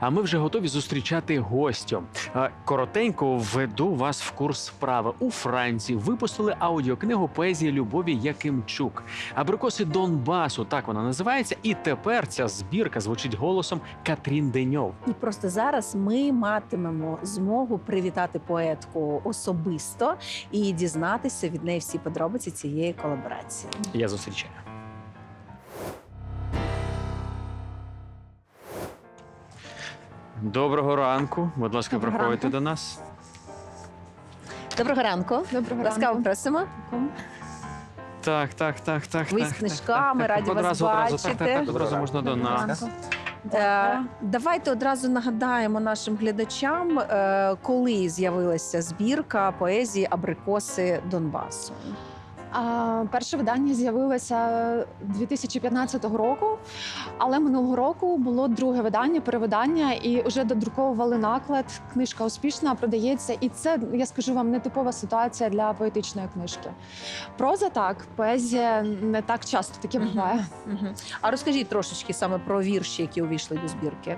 А ми вже готові зустрічати гостю. Коротенько введу вас в курс справи. У Франції випустили аудіокнигу поезії Любові Якимчук. Абрикоси Донбасу, так вона називається. І тепер ця збірка звучить голосом Катрін Деньов. І просто зараз ми матимемо змогу привітати поетку особисто і дізнатися від неї всі подробиці цієї колаборації. Я зустрічаю. Доброго ранку. Будь ласка, Доброго проходьте ранку. до нас. Доброго ранку. Доброго Ласкаво ранку. просимо. Так, так, так, так. Ви з так, книжками, так, так. раді вас одразу, одразу, так, бачити. так, так, одразу можна до нас. ранку. Е, давайте одразу нагадаємо нашим глядачам, е, коли з'явилася збірка поезії Абрикоси Донбасу. Перше видання з'явилося 2015 року, але минулого року було друге видання, перевидання, і вже додруковували наклад. Книжка успішна, продається. І це, я скажу вам, нетипова ситуація для поетичної книжки. Проза так, поезія не так часто таке буває. Мгм. А розкажіть трошечки саме про вірші, які увійшли до збірки.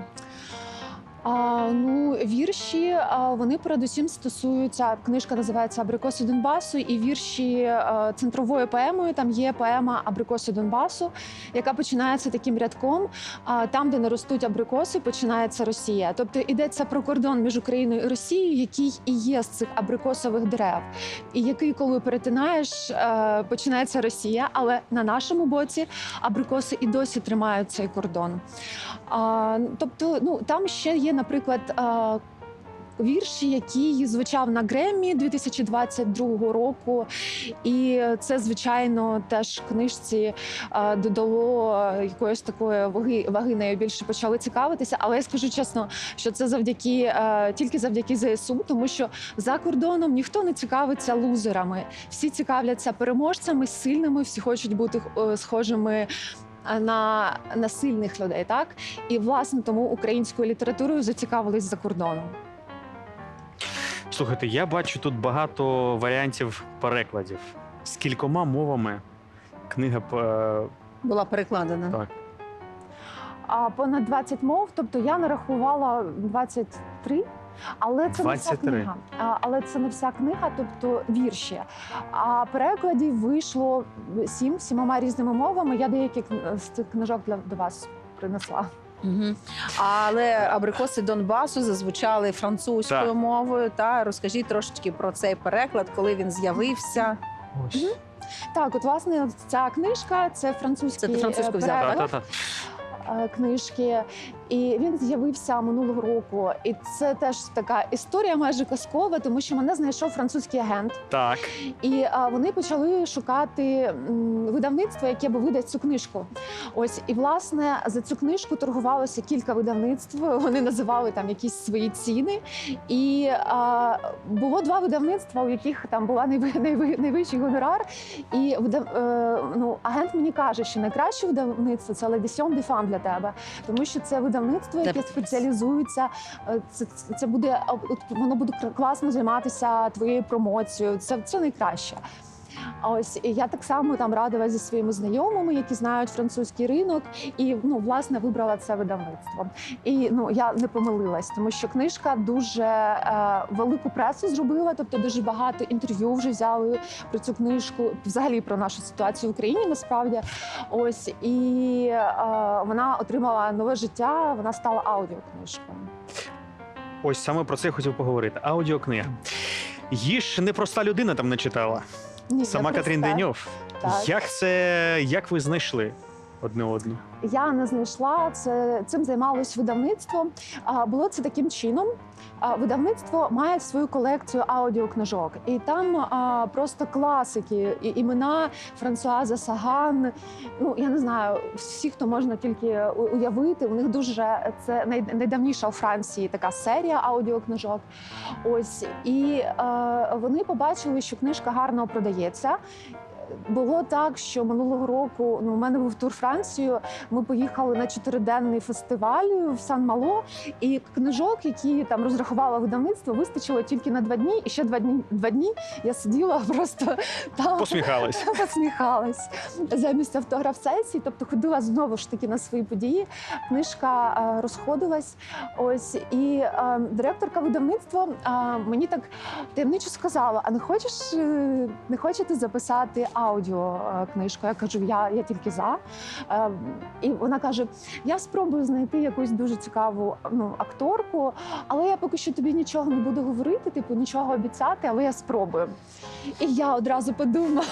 А, ну, вірші а, вони передусім стосуються. Книжка називається Абрикоси Донбасу, і вірші а, центровою поемою. Там є поема Абрикоси Донбасу, яка починається таким рядком. А, там, де не ростуть абрикоси, починається Росія. Тобто йдеться про кордон між Україною і Росією, який і є з цих абрикосових дерев, і який, коли перетинаєш, е, починається Росія. Але на нашому боці абрикоси і досі тримають цей кордон. А, тобто, ну там ще є, наприклад. А, Вірші, який звучав на Греммі 2022 року, і це звичайно теж книжці додало якоїсь такої ваги, ваги нею більше почали цікавитися. Але я скажу чесно, що це завдяки тільки завдяки ЗСУ, тому що за кордоном ніхто не цікавиться лузерами. Всі цікавляться переможцями, сильними, всі хочуть бути е, схожими на, на сильних людей, так і власне тому українською літературою зацікавились за кордоном. Слухайте, я бачу тут багато варіантів перекладів. З кількома мовами книга е, Була перекладена. так. А понад 20 мов, тобто я нарахувала 23. Але це не вся книга. Але це не вся книга, тобто вірші. А перекладів вийшло сім сімома різними мовами. Я деякі кн- з цих книжок для до вас принесла. Угу. Але абрикоси Донбасу зазвучали французькою Так. мовою. Та розкажіть трошечки про цей переклад, коли він з'явився. Ось. Так, от власне ця книжка це французький Це ти французьку е, взяла. Та-та-та. е, книжки, і він з'явився минулого року. І це теж така історія майже казкова, тому що мене знайшов французький агент, Так. і а, вони почали шукати видавництво, яке би видасть цю книжку. Ось і власне за цю книжку торгувалося кілька видавництв. Вони називали там якісь свої ціни. І а, було два видавництва, у яких там була найви, найви, найвищий гонорар. І е, ну, агент мені каже, що найкраще видавництво це de Femme для тебе, тому що це видавництво, яке спеціалізується. е, Це, це, буде от воно буде класно займатися твоєю промоцією. Це, це найкраще. Ось і я так само там радилася зі своїми знайомими, які знають французький ринок, і ну власне вибрала це видавництво. І ну я не помилилась, тому що книжка дуже е, велику пресу зробила. Тобто дуже багато інтерв'ю вже взяли про цю книжку, взагалі про нашу ситуацію в Україні. Насправді, ось і е, вона отримала нове життя. Вона стала аудіокнижкою. Ось саме про це хотів поговорити. Аудіокнига. Її ж непроста людина там не читала. Ні, Сама Катрін. Деньов. Так. Як це як ви знайшли одне одну? Я не знайшла це. Цим займалось видавництво. А було це таким чином. Видавництво має свою колекцію аудіокнижок, і там а, просто класики, і імена Франсуаза Саган. Ну я не знаю, всі, хто можна тільки уявити. У них дуже це найдавніша у Франції така серія аудіокнижок. Ось і е, вони побачили, що книжка гарно продається. Було так, що минулого року ну, у мене був тур Францію. Ми поїхали на чотириденний фестиваль в Сан-Мало, і книжок, які там розрахувало видавництво, вистачило тільки на два дні. І ще два дні два дні я сиділа просто там Посміхались. посміхалась замість автограф-сесії, тобто ходила знову ж таки на свої події. Книжка е, розходилась. Ось і е, директорка видавництва е, мені так таємничо сказала: а не хочеш, не хочете записати аудіо е. Я кажу, я, я тільки за. Е, і вона каже: Я спробую знайти якусь дуже цікаву ну, акторку, але я поки що тобі нічого не буду говорити, типу нічого обіцяти, але я спробую. І я одразу подумала,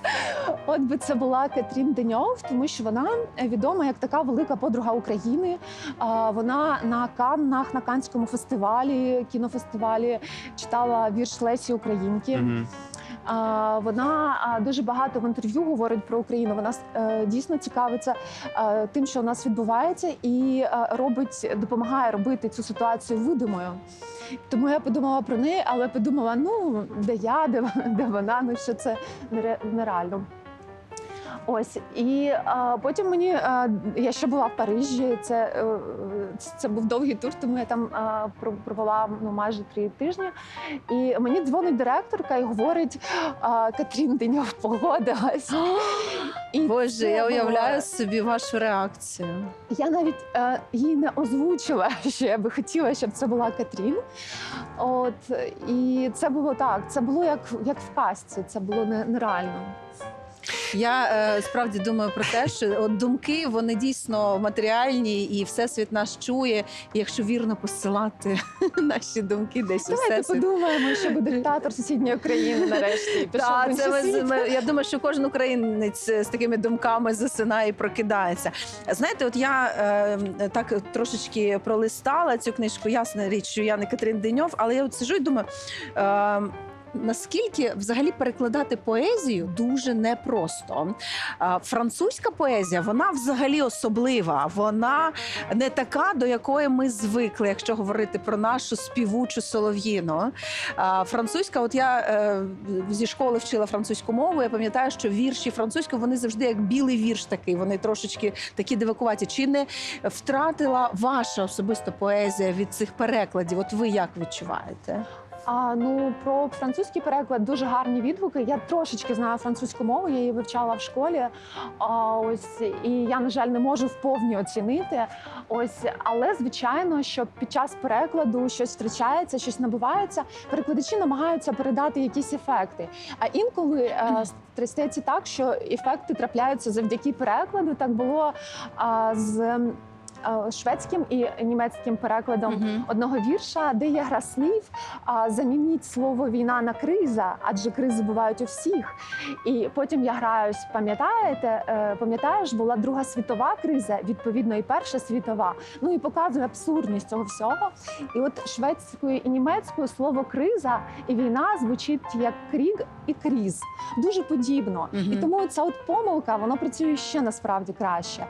от би це була Катрін Деньов, тому що вона відома як така велика подруга України. А, Вона на Каннах, на Канському фестивалі, кінофестивалі читала вірш Лесі Українки. Мгм. А, Вона дуже багато в інтерв'ю говорить про Україну. Вона е, дійсно цікавиться е, тим, що у нас відбувається, і е, робить, допомагає робити цю ситуацію видимою. Тому я подумала про неї, але подумала: ну де я, де, де вона, ну що це нере- нереально. Ось і а, потім мені а, я ще була в Парижі. Це, е, це був довгий тур, тому я там а, провела ну майже три тижні. І мені дзвонить директорка і говорить: а, Катрін Деньов погодилась. І Боже, я було- уявляю собі вашу реакцію. я навіть е, їй не озвучила, що я би хотіла, щоб це була Катрін. От і це було так. Це було як, як в казці, це було не- нереально. Я е, справді думаю про те, що от думки вони дійсно матеріальні, і всесвіт нас чує. І якщо вірно посилати наші думки десь у Давайте всесвіт. подумаємо, що буде диктатор сусідньої країни нарешті. Пішов в Так, інший це ми, світ. ми, я думаю, що кожен українець з такими думками засинає і прокидається. Знаєте, от я е, так трошечки пролистала цю книжку. Ясна річ, що я не Катрин Деньов, але я от сижу і думаю. Е, Наскільки взагалі перекладати поезію дуже непросто. Французька поезія, вона взагалі особлива. Вона не така, до якої ми звикли, якщо говорити про нашу співучу солов'їну. Французька, от я е, зі школи вчила французьку мову. Я пам'ятаю, що вірші французькою вони завжди як білий вірш такий. Вони трошечки такі дивакуваті. Чи не втратила ваша особиста поезія від цих перекладів? От ви як відчуваєте? А ну про французький переклад дуже гарні відгуки. Я трошечки знаю французьку мову, я її вивчала в школі. А ось і я, на жаль, не можу вповні оцінити. Ось, але звичайно, що під час перекладу щось втрачається, щось набувається. Перекладачі намагаються передати якісь ефекти. А інколи е, стається так, що ефекти трапляються завдяки перекладу. Так було а, з. Е, Шведським і німецьким перекладом одного вірша, де є гра слів. А замініть слово війна на криза, адже кризи бувають у всіх. І потім я граюсь, пам'ятаєте, Е, пам'ятаєш, була Друга світова криза, відповідно, і Перша світова. Ну і показує абсурдність цього всього. І от шведською і німецькою слово криза і війна звучить як кріг і кріз. Дуже подібно. Мгм. І тому ця от помилка вона працює ще насправді краще.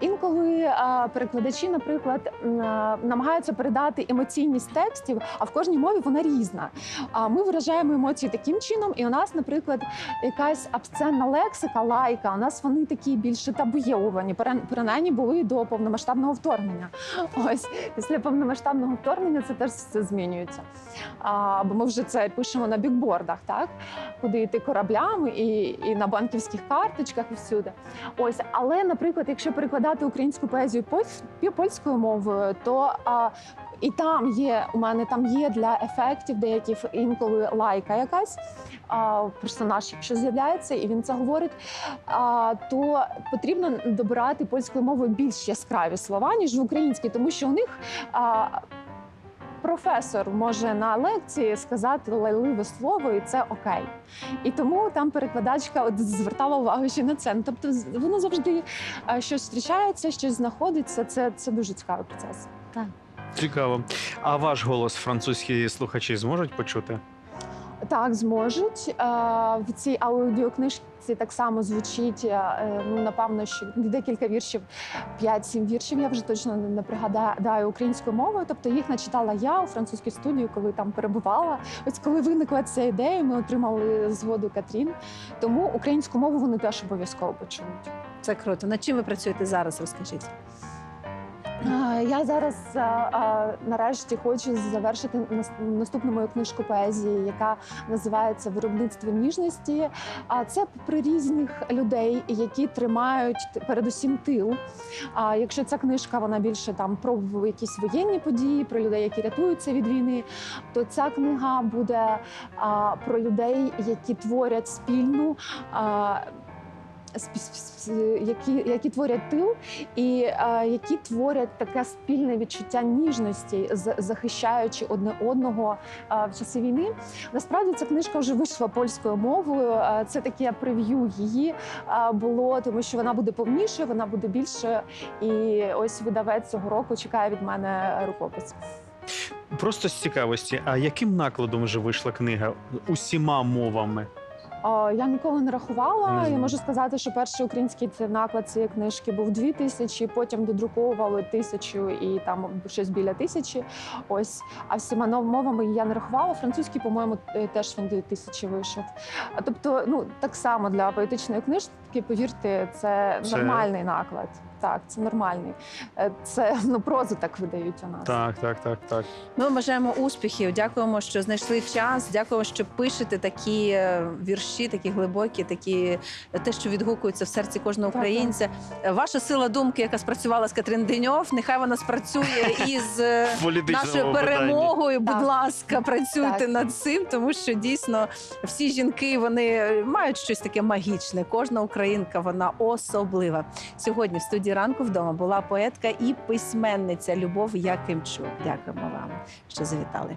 Інколи перекладачі, наприклад, намагаються передати емоційність текстів, а в кожній мові вона різна. А ми виражаємо емоції таким чином, і у нас, наприклад, якась абсценна лексика, лайка, у нас вони такі більше табуєовані. Принаймні були до повномасштабного вторгнення. Ось після повномасштабного вторгнення це теж все змінюється. А, бо ми вже це пишемо на бікбордах, так куди йти кораблями і, і на банківських карточках і всюди. Ось, але, наприклад, якщо перекладати українську поезію польсь- польською мовою, то а, і там є у мене там є для ефектів деяких інколи лайка якась. А, персонаж, якщо з'являється, і він це говорить, а, то потрібно добирати польською мовою більш яскраві слова, ніж в українській, тому що у них а, професор може на лекції сказати лайливе слово, і це окей. І тому там перекладачка от звертала увагу ще на це. Ну, Тобто, воно завжди щось зустрічається, щось знаходиться. Це, це дуже цікавий процес. Цікаво. А ваш голос французькі слухачі зможуть почути? Так, зможуть. Е, В цій аудіокнижці так само звучить, е, ну, напевно, що декілька віршів, 5-7 віршів, я вже точно не пригадаю українською мовою. Тобто їх начитала я у французькій студії, коли там перебувала. Ось коли виникла ця ідея, ми отримали згоду Катрін. Тому українську мову вони теж обов'язково почують. Це круто. Над чим ви працюєте зараз? Розкажіть. Я зараз нарешті хочу завершити наступну мою книжку поезії, яка називається Виробництво ніжності. А це про різних людей, які тримають передусім тил. А якщо ця книжка вона більше там про якісь воєнні події, про людей, які рятуються від війни, то ця книга буде про людей, які творять спільну. Які, які творять тил і е, які творять таке спільне відчуття ніжності, захищаючи одне одного е, в часи війни. Насправді ця книжка вже вийшла польською мовою. Е, Це таке прев'ю її е, було, тому що вона буде повніше, вона буде більше. І ось видавець цього року чекає від мене рукопис. Просто з цікавості, а яким накладом вже вийшла книга усіма мовами? О, Я ніколи не рахувала. Я можу сказати, що перший український це наклад цієї книжки був дві тисячі, потім додруковували тисячу і там щось біля тисячі. Ось, а всіма мовами я не рахувала. Французький, по-моєму, е, теж він дві тисячі вийшов. Тобто, ну так само для поетичної книжки, повірте, це, Це- нормальний наклад. Так, це нормальний. Е, Це ну прозу так видають у нас. Так, так, так, так. Ми бажаємо успіхів. Дякуємо, що знайшли час. Дякуємо, що пишете такі е, вірші, такі глибокі, такі е, те, що відгукується в серці кожного українця. Е, Ваша сила думки, яка спрацювала з Катрин Деньов, нехай вона спрацює із е, нашою перемогою. Будь Так. ласка, працюйте Так. над цим, тому що дійсно всі жінки вони мають щось таке магічне. Кожна українка вона особлива. Сьогодні в студії ранку вдома була поетка і письменниця Любов Якимчук. Дякуємо вам, що завітали.